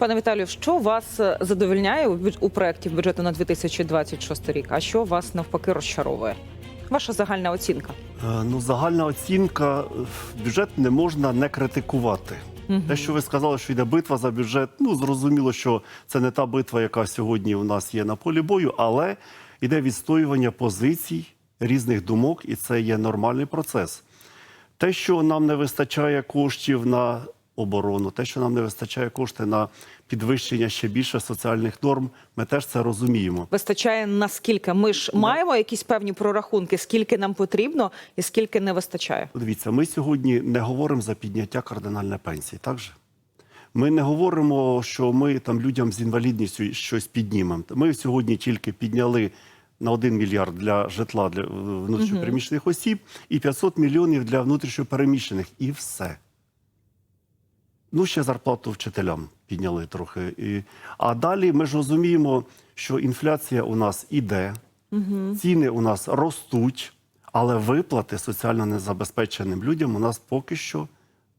Пане Віталію, що вас е, задовольняє у проєкті бюджету на 2026 рік, а що вас навпаки розчаровує? Ваша загальна оцінка. Е, Ну, загальна оцінка. е, Бюджет не можна не критикувати. Те, що ви сказали, що йде битва за бюджет, ну зрозуміло, що це не та битва, яка сьогодні у нас є на полі бою, але йде відстоювання позицій, різних думок, і це є нормальний процес. Те, що нам не вистачає коштів на оборону, те, що нам не вистачає коштів на підвищення ще більше соціальних норм, ми теж це розуміємо. Вистачає наскільки? Ми ж маємо якісь певні прорахунки, скільки нам потрібно і скільки не вистачає. Дивіться, ми сьогодні не говоримо за підняття кардинальної пенсії, так же? Ми не говоримо, що ми там людям з інвалідністю щось піднімемо. Ми сьогодні тільки підняли на 1 мільярд для житла для внутрішньопереміщених осіб і 500 мільйонів для внутрішньопереміщених. І все. Ну, ще зарплату вчителям підняли трохи. І... А далі ми ж розуміємо, що інфляція у нас іде, ціни у нас ростуть, але виплати соціально незабезпеченим людям у нас поки що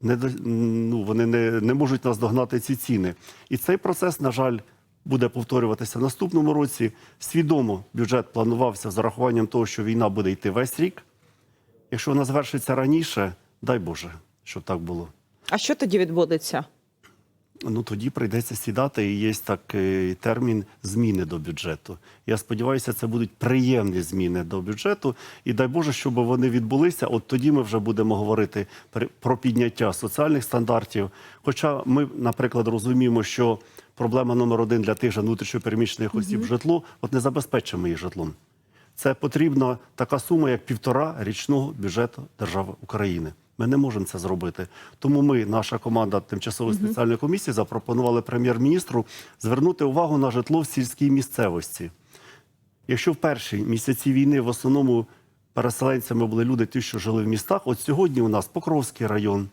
не ну, вони не, не можуть нас догнати ці ціни. І цей процес, на жаль, буде повторюватися в наступному році. Свідомо бюджет планувався з урахуванням того, що війна буде йти весь рік. Якщо вона завершиться раніше, дай Боже, щоб так було. А що тоді відбудеться? Ну тоді прийдеться сідати, і є такий термін зміни до бюджету. Я сподіваюся, це будуть приємні зміни до бюджету. І дай Боже, щоб вони відбулися. От тоді ми вже будемо говорити про підняття соціальних стандартів. Хоча ми, наприклад, розуміємо, що проблема номер один для тих же внутрішньопереміщених осіб житло, от не забезпечимо їх житлом. Це потрібна така сума, як півтора річного бюджету держави України. Ми не можемо це зробити. Тому ми, наша команда тимчасової спеціальної комісії, запропонували прем'єр-міністру звернути увагу на житло в сільській місцевості. Якщо в перші місяці війни в основному переселенцями були люди, ті, що жили в містах, от сьогодні у нас Покровський район,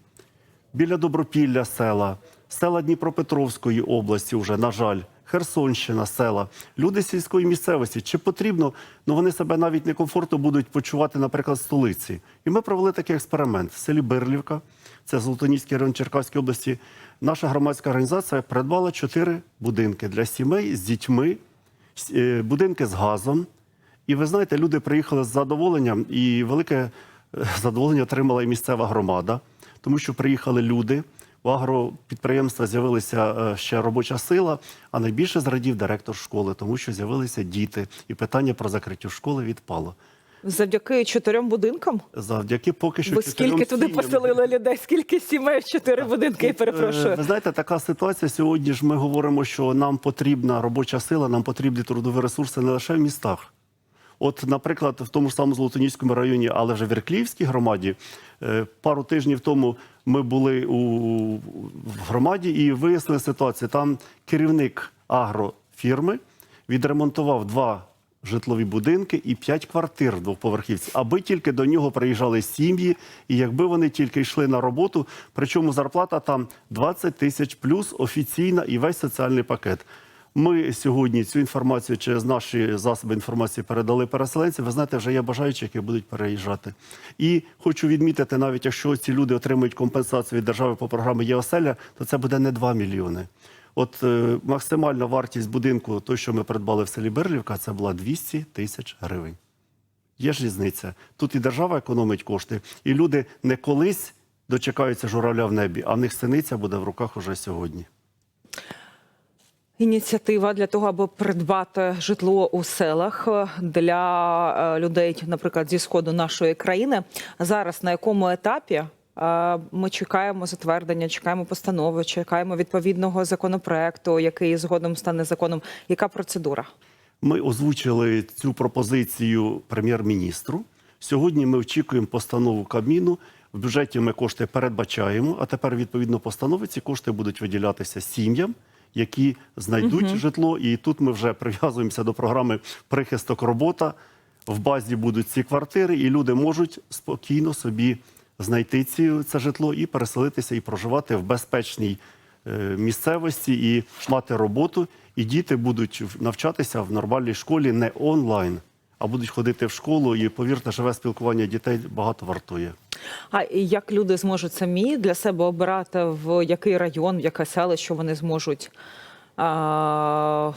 біля Добропілля села, села Дніпропетровської області, вже, на жаль, Херсонщина, села, люди сільської місцевості. Чи потрібно, ну вони себе навіть некомфортно будуть почувати, наприклад, в столиці. І ми провели такий експеримент в селі Бирлівка, це Золотоніський район Черкаської області. Наша громадська організація придбала чотири будинки для сімей з дітьми, е, будинки з газом. І ви знаєте, люди приїхали з задоволенням, і велике е, задоволення отримала і місцева громада, тому що приїхали люди. У агропідприємства з'явилася е, ще робоча сила, а найбільше зрадів директор школи, тому що з'явилися діти, і питання про закриття школи відпало. Завдяки чотирьом будинкам? Завдяки поки що чотирьом скільки туди сім'ям- поселили людей? Скільки сімей чотири будинки? Я Е, перепрошую. Ви знаєте, така ситуація сьогодні ж ми говоримо, що нам потрібна робоча сила, нам потрібні трудові ресурси не лише в містах. От, наприклад, в тому ж самому Золотоніському районі, але вже в Іркліївській громаді, пару тижнів тому ми були у в громаді і вияснили ситуацію. Там керівник агрофірми відремонтував два житлові будинки і п'ять квартир в двоповерхівці, аби тільки до нього приїжджали сім'ї, і якби вони тільки йшли на роботу, причому зарплата там 20 тисяч плюс офіційна і весь соціальний пакет. Ми сьогодні цю інформацію через наші засоби інформації передали переселенцям. Ви знаєте, вже є бажаючі, які будуть переїжджати. І хочу відмітити, навіть якщо ці люди отримують компенсацію від держави по програмі ЄОСЕЛЯ, то це буде не 2 мільйони. От е, максимальна вартість будинку, той, що ми придбали в селі Берлівка, це була 200 тисяч гривень. Є ж різниця. Тут і держава економить кошти, і люди не колись дочекаються журавля в небі, а в них синиця буде в руках уже сьогодні. Ініціатива для того, аби придбати житло у селах е, для е, людей, наприклад, зі сходу нашої країни. Зараз на якому етапі е, ми чекаємо затвердення, чекаємо постанови, чекаємо відповідного законопроекту, який згодом стане законом. Яка процедура? Ми озвучили цю пропозицію прем'єр-міністру. Сьогодні ми очікуємо постанову Кабміну. В бюджеті ми кошти передбачаємо, а тепер, відповідно, постанови ці кошти будуть виділятися сім'ям, які знайдуть житло. І тут ми вже прив'язуємося до програми Прихисток робота. В базі будуть ці квартири, і люди можуть спокійно собі знайти ці, це житло і переселитися і проживати в безпечній е, місцевості і мати роботу. І діти будуть в- навчатися в нормальній школі не онлайн, а будуть ходити в школу. І повірте, живе спілкування дітей багато вартує. А як люди зможуть самі для себе обирати в який район, в яке селище вони зможуть а,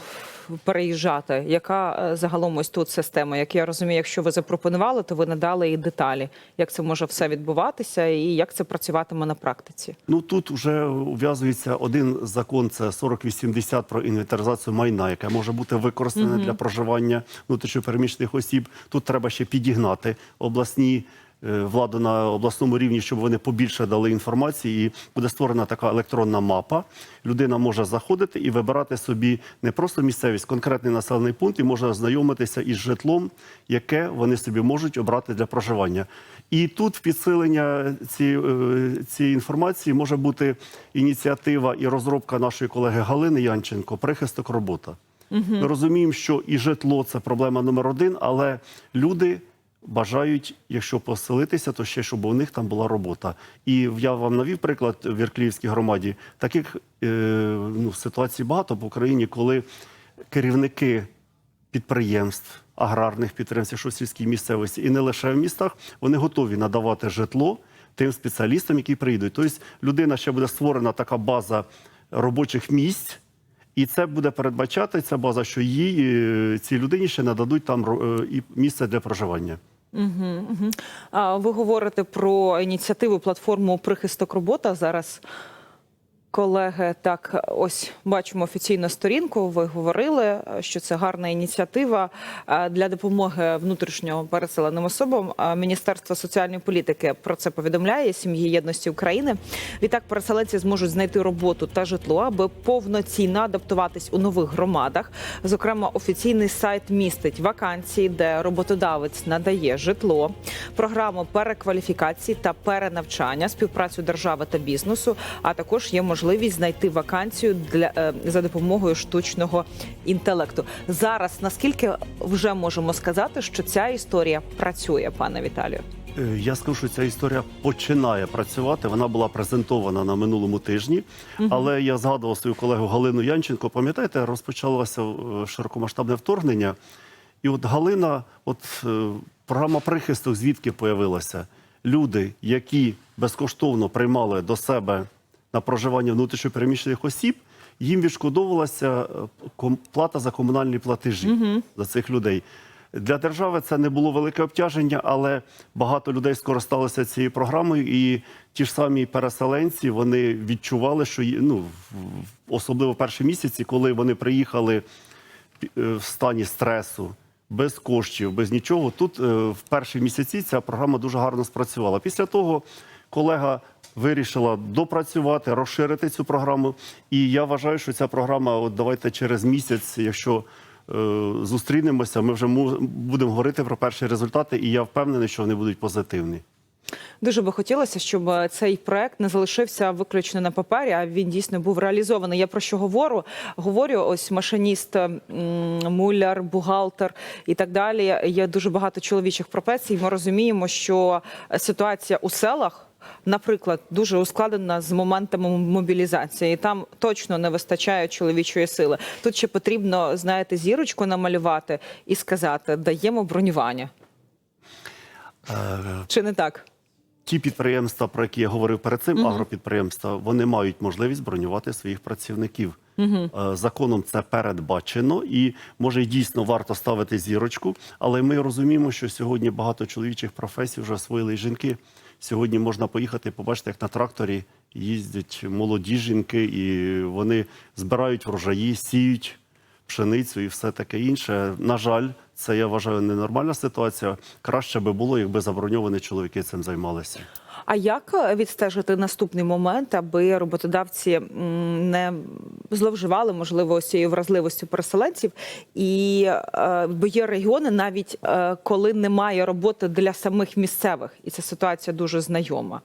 переїжджати? Яка е, загалом ось тут система? Як я розумію, якщо ви запропонували, то ви надали і деталі, як це може все відбуватися, і як це працюватиме на практиці? Ну тут вже ув'язується один закон, це 4080 про інвентаризацію майна, яке може бути використане для проживання внутрішньопереміщених осіб. Тут треба ще підігнати обласні. Е, Владу на обласному рівні, щоб вони побільше дали інформації, і буде створена така електронна мапа. Людина може заходити і вибирати собі не просто місцевість, конкретний населений пункт, і може ознайомитися із житлом, яке вони собі можуть обрати для проживання. І тут в підсилення цієї, е, цієї інформації може бути ініціатива і розробка нашої колеги Галини Янченко прихисток робота. Ми розуміємо, що і житло це проблема номер один, але люди бажають, якщо поселитися, то ще щоб у них там була робота. І я вам навів приклад в Іркліївській громаді. Таких е, ну, ситуацій багато по Україні, коли керівники підприємств, аграрних підприємств, що в сільській місцевості, і не лише в містах, вони готові надавати житло тим спеціалістам, які прийдуть. Тобто людина ще буде створена така база робочих місць. І це буде передбачати ця база, що їй е, цій людині ще нададуть там е, місце для проживання. А ви говорите про ініціативу платформу прихисток робота зараз. Колеги, так ось бачимо офіційну сторінку. Ви говорили, що це гарна ініціатива е, для допомоги внутрішньо переселеним особам. Е, Міністерство соціальної політики про це повідомляє сім'ї єдності України. Відтак переселенці зможуть знайти роботу та житло, аби повноцінно адаптуватись у нових громадах. Зокрема, офіційний сайт містить вакансії, де роботодавець надає житло, програму перекваліфікації та перенавчання, співпрацю держави та бізнесу, а також є можливість знайти вакансію для е, за допомогою штучного інтелекту. Зараз наскільки вже можемо сказати, що ця історія працює, пане Віталію? Е, Я скажу, що ця історія починає працювати. Вона була презентована на минулому тижні, але я згадував свою колегу Галину Янченко. Пам'ятаєте, розпочалося е, широкомасштабне вторгнення, і от Галина, от програма прихисток, звідки появилася? Люди, які безкоштовно приймали до себе на проживання внутрішньопереміщених осіб, їм відшкодовувалася е, плата за комунальні платежі за цих людей. Для держави це не було велике обтяження, але багато людей скористалися цією програмою, і ті ж самі переселенці вони відчували, що ну, особливо перші місяці, коли вони приїхали е, в стані стресу, без коштів, без нічого. Тут е, в перші місяці ця програма дуже гарно спрацювала. Після того колега вирішила допрацювати, розширити цю програму. І я вважаю, що ця програма, от давайте через місяць, якщо е, зустрінемося, ми вже будемо говорити про перші результати, і я впевнений, що вони будуть позитивні. Дуже би хотілося, щоб е, цей проект не залишився виключно на папері, а він дійсно був реалізований. Я про що говорю? Говорю, ось машиніст, муляр, бухгалтер і так далі. Є дуже багато чоловічих професій. Ми розуміємо, що ситуація у селах. Наприклад, дуже ускладнена з моментами мобілізації. Там точно не вистачає чоловічої сили. Тут ще потрібно, знаєте, зірочку намалювати і сказати: даємо бронювання. Чи не так? Ті підприємства, про які я говорив перед цим, агропідприємства, вони мають можливість бронювати своїх працівників. Е, Законом це передбачено, і може дійсно варто ставити зірочку. Але ми розуміємо, що сьогодні багато чоловічих професій вже освоїли й жінки. Сьогодні можна поїхати і побачити, як на тракторі їздять молоді жінки, і вони збирають врожаї, сіють пшеницю і все таке інше. На жаль, це я вважаю ненормальна ситуація. Краще би було, якби заброньовані чоловіки цим займалися. А як відстежити наступний момент, аби роботодавці не зловживали можливо цією вразливостю переселенців? І е, бо є регіони, навіть е, коли немає роботи для самих місцевих, і ця ситуація дуже знайома.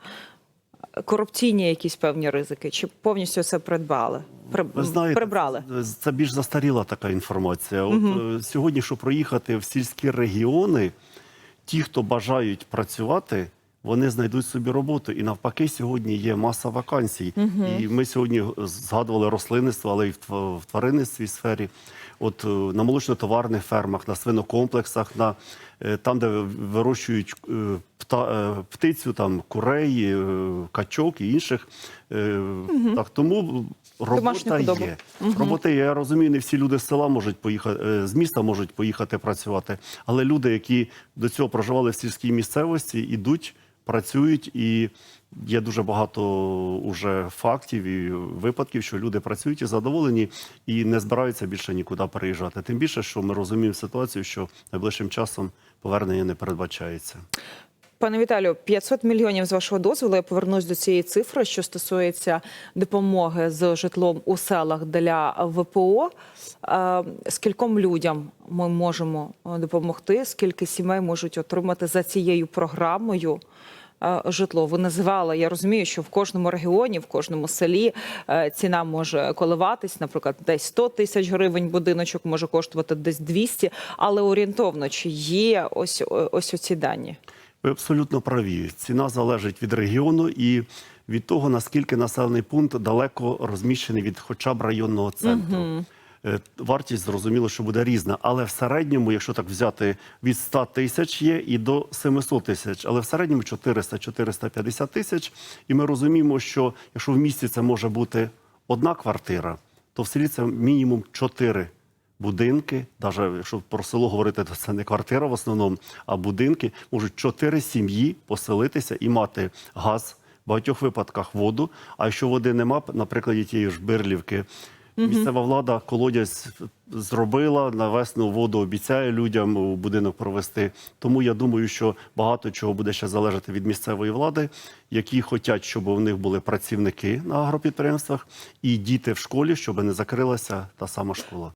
Корупційні якісь певні ризики, чи повністю це придбали? При, Ви знаєте, прибрали? це більш застаріла така інформація. От е, сьогодні, щоб проїхати в сільські регіони, ті, хто бажають працювати, вони знайдуть собі роботу. І навпаки, сьогодні є маса вакансій. І ми сьогодні згадували рослинництво, але й в тва- в тваринництві сфері. От е, на молочно-товарних фермах, на свинокомплексах, на там, де вирощують е, пта, е, птицю, там курей, е, качок і інших. Угу. Так тому робота є. є. Робота є. я розумію, не всі люди з села можуть поїхати, е, з міста можуть поїхати працювати. Але люди, які до цього проживали в сільській місцевості, ідуть, працюють, і є дуже багато уже фактів і випадків, що люди працюють і задоволені, і не збираються більше нікуди переїжджати. Тим більше, що ми розуміємо ситуацію, що найближчим часом повернення не передбачається. Пане Віталію, 500 мільйонів з вашого дозволу. Я повернусь до цієї цифри, що стосується допомоги з житлом у селах для ВПО. Е, Скільком людям ми можемо е, допомогти? Скільки сімей можуть отримати за цією програмою? Е, Житло ви називали. Я розумію, що в кожному регіоні, в кожному селі е, ціна може коливатись. Наприклад, десь 100 тисяч гривень будиночок може коштувати десь 200, але орієнтовно чи є ось ось оці дані? Ви абсолютно праві. Ціна залежить від регіону і від того, наскільки населений пункт далеко розміщений від хоча б районного центру. Е, Вартість зрозуміло, що буде різна, але в середньому, якщо так взяти, від 100 тисяч є і до 700 тисяч, але в середньому 400-450 тисяч. І ми розуміємо, що якщо в місті це може бути одна квартира, то в селі це мінімум 4 будинки, навіть якщо про село говорити, то це не квартира в основному, а будинки, можуть чотири сім'ї поселитися і мати газ, в багатьох випадках воду. А якщо води нема, на прикладі тієї ж Бирлівки, місцева влада колодязь зробила, навесну воду обіцяє людям у будинок провести. Тому я думаю, що багато чого буде ще залежати від місцевої влади, які хочуть, щоб у них були працівники на агропідприємствах і діти в школі, щоб не закрилася та сама школа.